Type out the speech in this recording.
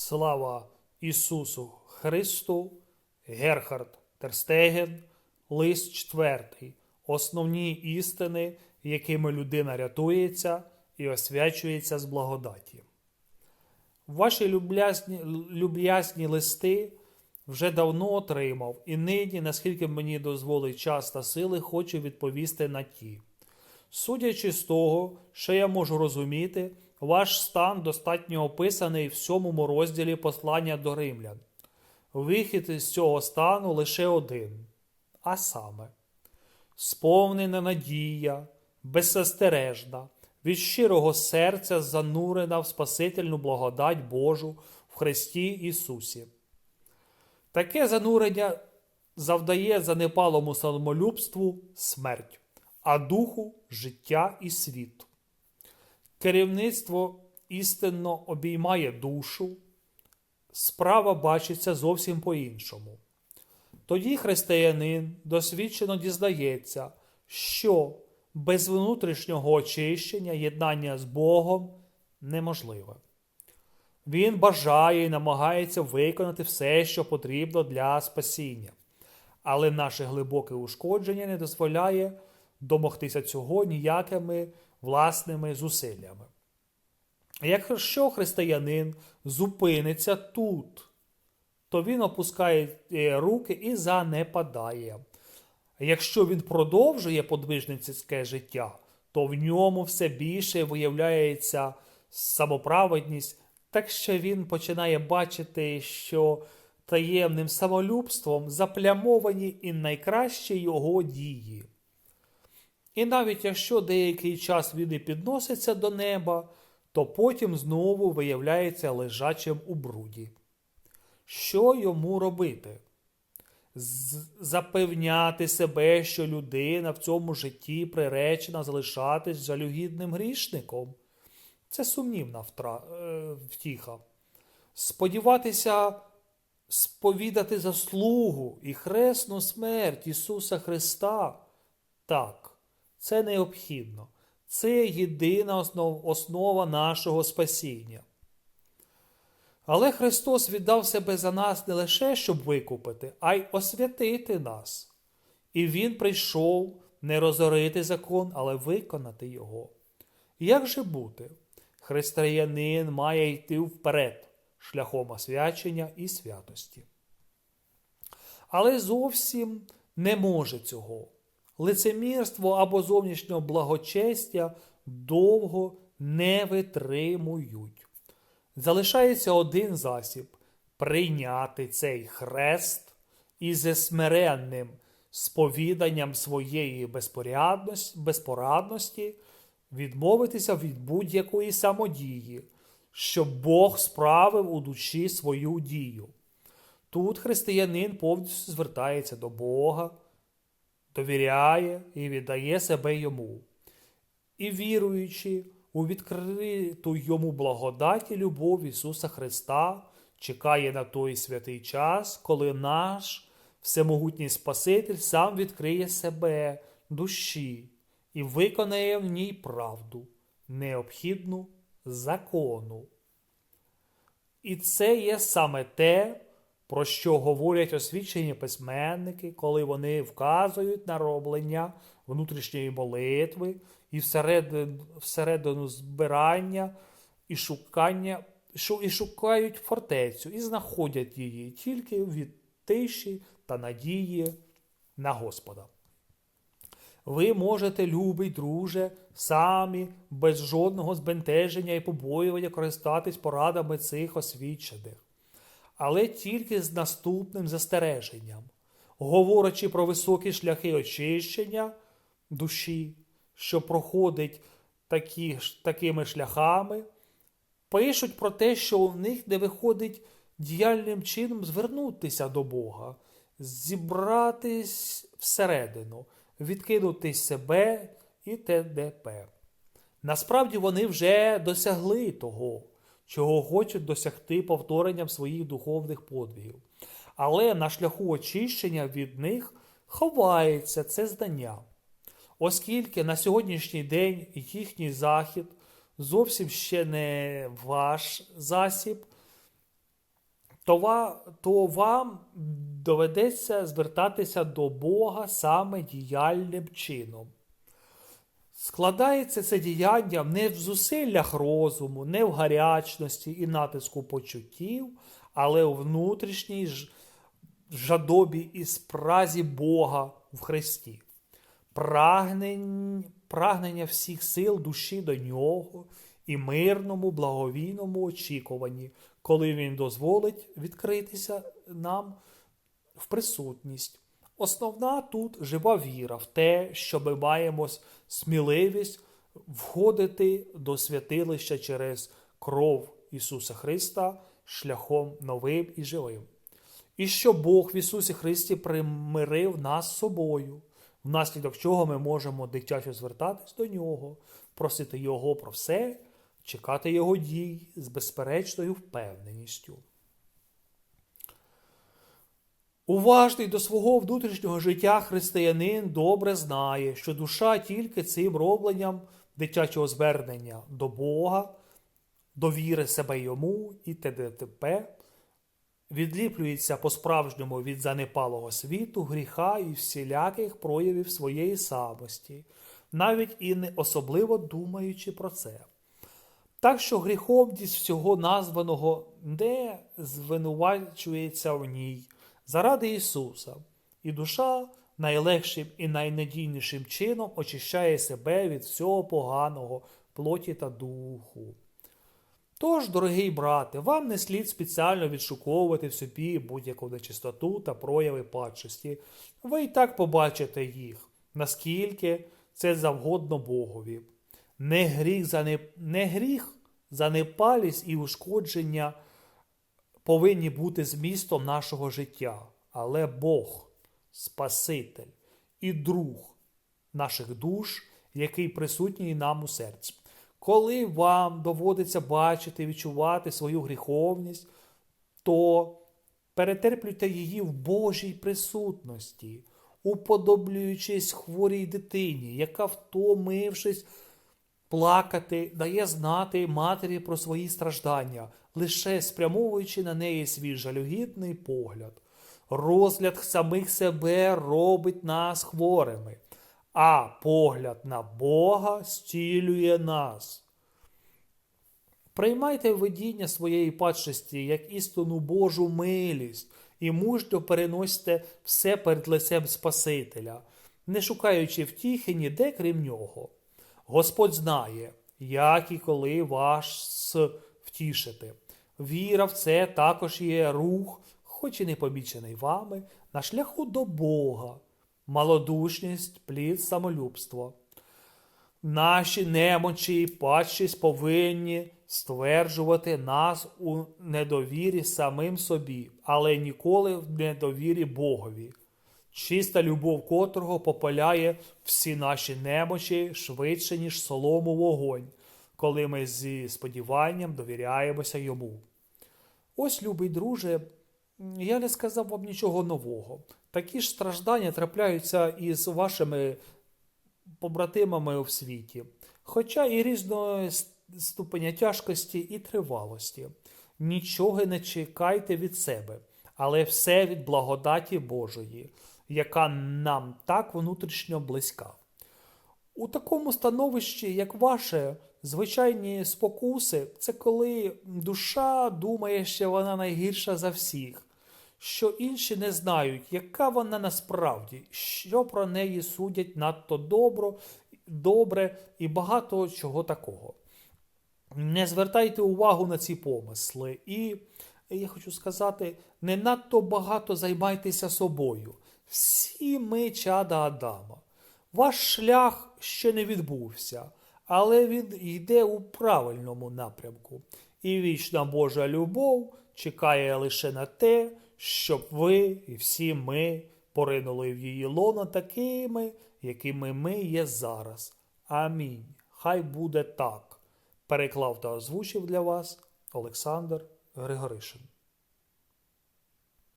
Слава Ісусу Христу, Герхард Терстеген, лист 4. Основні істини, якими людина рятується і освячується з благодаті. Ваші люб'язні, люб'язні листи вже давно отримав, і нині, наскільки мені дозволить час та сили, хочу відповісти на ті. Судячи з того, що я можу розуміти, ваш стан достатньо описаний в сьомому розділі послання до римлян. Вихід із цього стану лише один, а саме сповнена надія, беззастережна, від щирого серця занурена в Спасительну благодать Божу в Христі Ісусі. Таке занурення завдає занепалому самолюбству смерть, а духу життя і світ. Керівництво істинно обіймає душу, справа бачиться зовсім по-іншому. Тоді християнин досвідчено дізнається, що без внутрішнього очищення єднання з Богом неможливе. Він бажає і намагається виконати все, що потрібно для спасіння, але наше глибоке ушкодження не дозволяє домогтися цього ніякими власними зусиллями. Якщо християнин зупиниться тут, то він опускає руки і занепадає. Якщо він продовжує подвижницьке життя, то в ньому все більше виявляється самоправедність, так що він починає бачити, що таємним самолюбством заплямовані і найкращі його дії. І навіть якщо деякий час він і підноситься до неба, то потім знову виявляється лежачим у бруді. Що йому робити? Запевняти себе, що людина в цьому житті приречена залишатись жалюгідним грішником. Це сумнівна втіха. Сподіватися сповідати заслугу і хресну смерть Ісуса Христа. Так, це необхідно. Це єдина основа нашого спасіння. Але Христос віддав себе за нас не лише, щоб викупити, а й освятити нас. І Він прийшов не розорити закон, але виконати його. Як же бути? Християнин має йти вперед, шляхом освячення і святості. Але зовсім не може цього. Лицемірство або зовнішнього благочестя довго не витримують. Залишається один засіб прийняти цей хрест і зі смиренним сповіданням своєї безпорадності відмовитися від будь-якої самодії, щоб Бог справив у душі свою дію. Тут християнин повністю звертається до Бога, довіряє і віддає себе йому. І віруючи, у відкриту йому благодаті любов Ісуса Христа чекає на той святий час, коли наш всемогутній Спаситель сам відкриє себе, душі і виконає в ній правду, необхідну закону. І це є саме те, про що говорять освічені письменники, коли вони вказують на роблення внутрішньої молитви і всередину, всередину збирання і шукання, і шукають фортецю, і знаходять її тільки від тиші та надії на Господа. Ви можете, любий, друже, самі без жодного збентеження і побоювання користатись порадами цих освічених, але тільки з наступним застереженням, говорячи про високі шляхи очищення душі, що проходить такі, такими шляхами, пишуть про те, що у них не виходить діяльним чином звернутися до Бога, зібратись всередину, відкинути себе і т.д.п. Насправді вони вже досягли того, чого хочуть досягти повторенням своїх духовних подвігів. Але на шляху очищення від них ховається це знання оскільки на сьогоднішній день їхній захід зовсім ще не ваш засіб, то вам доведеться звертатися до Бога саме діяльним чином. Складається це діяння не в зусиллях розуму, не в гарячності і натиску почуттів, але у внутрішній жадобі і спразі Бога в Христі. Прагнень, прагнення всіх сил душі до нього і мирному, благовійному очікуванні, коли він дозволить відкритися нам в присутність. Основна тут жива віра в те, що ми маємо сміливість входити до святилища через кров Ісуса Христа шляхом новим і живим. І що Бог в Ісусі Христі примирив нас з собою, внаслідок чого ми можемо дитячо звертатись до Нього, просити Його про все, чекати Його дій з безперечною впевненістю. Уважний до свого внутрішнього життя християнин добре знає, що душа тільки цим робленням дитячого звернення до Бога, довіри себе йому і т.д.т.п. відліплюється по-справжньому від занепалого світу, гріха і всіляких проявів своєї самості, навіть і не особливо думаючи про це. Так що гріховність всього названого не звинувачується в ній заради Ісуса, і душа найлегшим і найнадійнішим чином очищає себе від всього поганого плоті та духу. Тож, дорогий брате, вам не слід спеціально відшуковувати в собі будь-яку нечистоту та прояви падшості. Ви і так побачите їх, наскільки це завгодно Богові. Не гріх за, не... Не гріх, занепалість і ушкодження повинні бути змістом нашого життя, але Бог, Спаситель і друг наших душ, який присутній нам у серці. Коли вам доводиться бачити, відчувати свою гріховність, то перетерплюйте її в Божій присутності, уподоблюючись хворій дитині, яка, втомившись, плакати, дає знати матері про свої страждання, лише спрямовуючи на неї свій жалюгідний погляд. Розгляд самих себе робить нас хворими, а погляд на Бога зцілює нас. Приймайте видіння своєї падшості як істинну Божу милість і мужньо переносьте все перед лицем Спасителя, не шукаючи втіхи ніде крім нього. Господь знає, як і коли вас втішити. Віра в це також є рух, хоч і не помічений вами, на шляху до Бога, малодушність, плід самолюбство. Наші немочі і падшість повинні стверджувати нас у недовірі самим собі, але ніколи в недовірі Богові. Чиста любов котрого попаляє всі наші немочі швидше, ніж солому вогонь, коли ми зі сподіванням довіряємося йому. Ось, любий друже, я не сказав вам нічого нового. Такі ж страждання трапляються із вашими побратимами в світі, хоча і різного ступеня тяжкості і тривалості. Нічого не чекайте від себе, але все від благодаті Божої, яка нам так внутрішньо близька. У такому становищі, як ваше, звичайні спокуси, це коли душа думає, що вона найгірша за всіх, що інші не знають, яка вона насправді, що про неї судять надто добро, добре і багато чого такого. Не звертайте увагу на ці помисли, і я хочу сказати, не надто багато займайтеся собою. Всі ми чада Адама. Ваш шлях ще не відбувся, але він йде у правильному напрямку. І вічна Божа любов чекає лише на те, щоб ви і всі ми поринули в її лоно такими, якими ми є зараз. Амінь. Хай буде так. Переклав та озвучив для вас Олександр Григоришин.